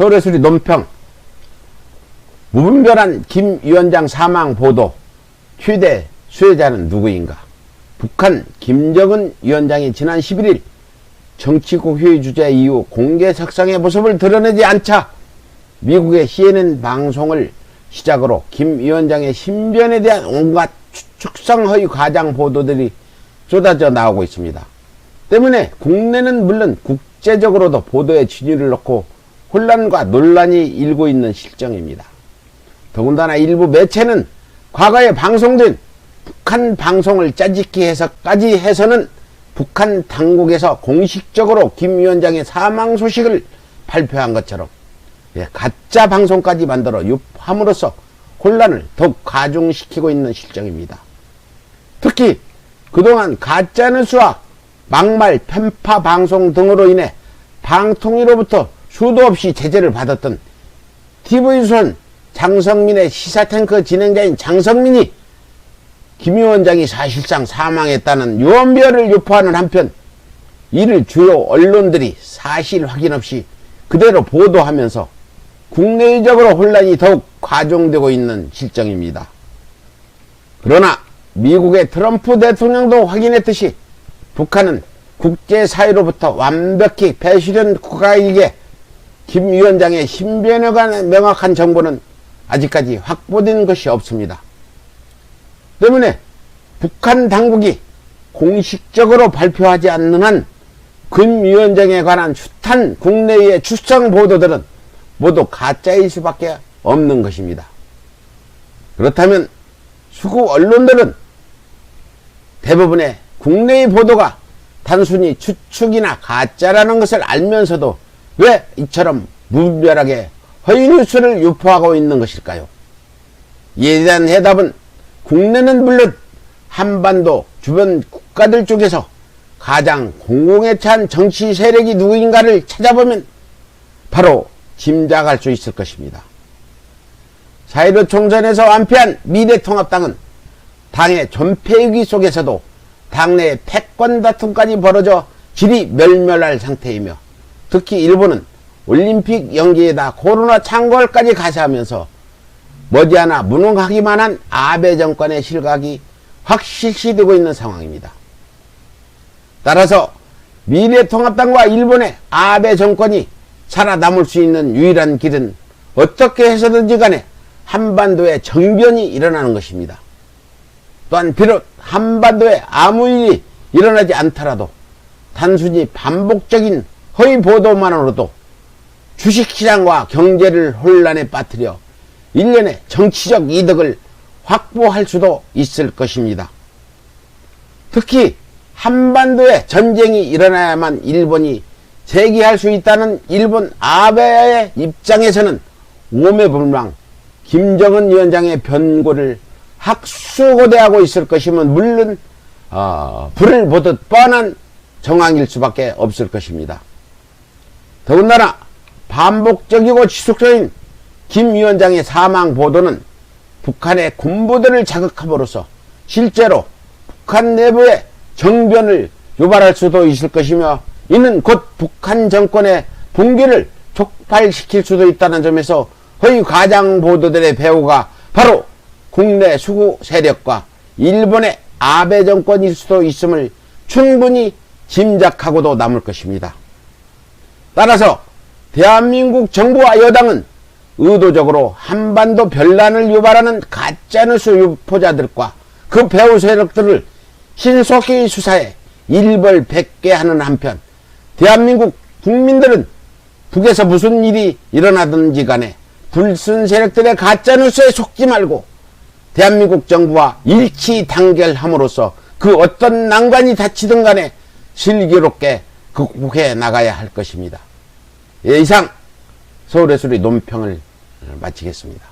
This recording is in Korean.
서울의 수리 논평 무분별한 김 위원장 사망 보도 최대 수혜자는 누구인가? 북한 김정은 위원장이 지난 11일 정치국 회의 주재 이후 공개 석상의 모습을 드러내지 않자 미국의 CNN 방송을 시작으로 김 위원장의 신변에 대한 온갖 축성 허위 과장 보도들이 쏟아져 나오고 있습니다. 때문에 국내는 물론 국제적으로도 보도의 진위를 놓고 혼란과 논란이 일고 있는 실정입니다. 더군다나 일부 매체는 과거에 방송된 북한 방송을 짜집기 해서까지 해서는 북한 당국에서 공식적으로 김 위원장의 사망 소식을 발표한 것처럼 예, 가짜 방송까지 만들어 유포함으로써 혼란을 더욱 가중시키고 있는 실정입니다. 특히 그동안 가짜뉴스와 막말, 편파 방송 등으로 인해 방통위로부터 수도 없이 제재를 받았던 TV조선 장성민의 시사탱크 진행자인 장성민이 김 위원장이 사실상 사망했다는 유언비어를 유포하는 한편 이를 주요 언론들이 사실 확인 없이 그대로 보도하면서 국내적으로 혼란이 더욱 과중되고 있는 실정입니다. 그러나 미국의 트럼프 대통령도 확인했듯이 북한은 국제사회로부터 완벽히 배실현 국가에게 김 위원장의 신변에 관한 명확한 정보는 아직까지 확보된 것이 없습니다. 때문에 북한 당국이 공식적으로 발표하지 않는 한 김 위원장에 관한 숱한 국내의 추정 보도들은 모두 가짜일 수밖에 없는 것입니다. 그렇다면 수구 언론들은 대부분의 국내의 보도가 단순히 추측이나 가짜라는 것을 알면서도 왜 이처럼 무분별하게 허위 뉴스를 유포하고 있는 것일까요? 이에 대한 해답은 국내는 물론 한반도 주변 국가들 중에서 가장 공공에 찬 정치 세력이 누구인가를 찾아보면 바로 짐작할 수 있을 것입니다. 4.15 총선에서 완패한 미래통합당은 당의 존폐위기 속에서도 당내 패권 다툼까지 벌어져 질이 멸멸할 상태이며 특히 일본은 올림픽 연기에다 코로나 창궐까지 가세하면서 머지않아 무능하기만 한 아베 정권의 실각이 확실시되고 있는 상황입니다. 따라서 미래통합당과 일본의 아베 정권이 살아남을 수 있는 유일한 길은 어떻게 해서든지 간에 한반도에 정변이 일어나는 것입니다. 또한 비록 한반도에 아무 일이 일어나지 않더라도 단순히 반복적인 허위 보도만으로도 주식시장과 경제를 혼란에 빠뜨려 일련의 정치적 이득을 확보할 수도 있을 것입니다. 특히 한반도에 전쟁이 일어나야만 일본이 재기할 수 있다는 일본 아베의 입장에서는 오매불망 김정은 위원장의 변고를 학수고대하고 있을 것이면 물론 어, 불을 보듯 뻔한 정황일 수밖에 없을 것입니다. 더군다나 반복적이고 지속적인 김 위원장의 사망 보도는 북한의 군부들을 자극함으로써 실제로 북한 내부의 정변을 유발할 수도 있을 것이며 이는 곧 북한 정권의 붕괴를 촉발시킬 수도 있다는 점에서 허위 과장 보도들의 배후가 바로 국내 수구 세력과 일본의 아베 정권일 수도 있음을 충분히 짐작하고도 남을 것입니다. 따라서 대한민국 정부와 여당은 의도적으로 한반도 변란을 유발하는 가짜뉴스 유포자들과 그 배후 세력들을 신속히 수사해 일벌백계 하는 한편 대한민국 국민들은 북에서 무슨 일이 일어나든지 간에 불순 세력들의 가짜뉴스에 속지 말고 대한민국 정부와 일치 단결함으로써 그 어떤 난관이 닥치든 간에 슬기롭게 극복해 나가야 할 것입니다. 예, 이상 수리 논평을 마치겠습니다.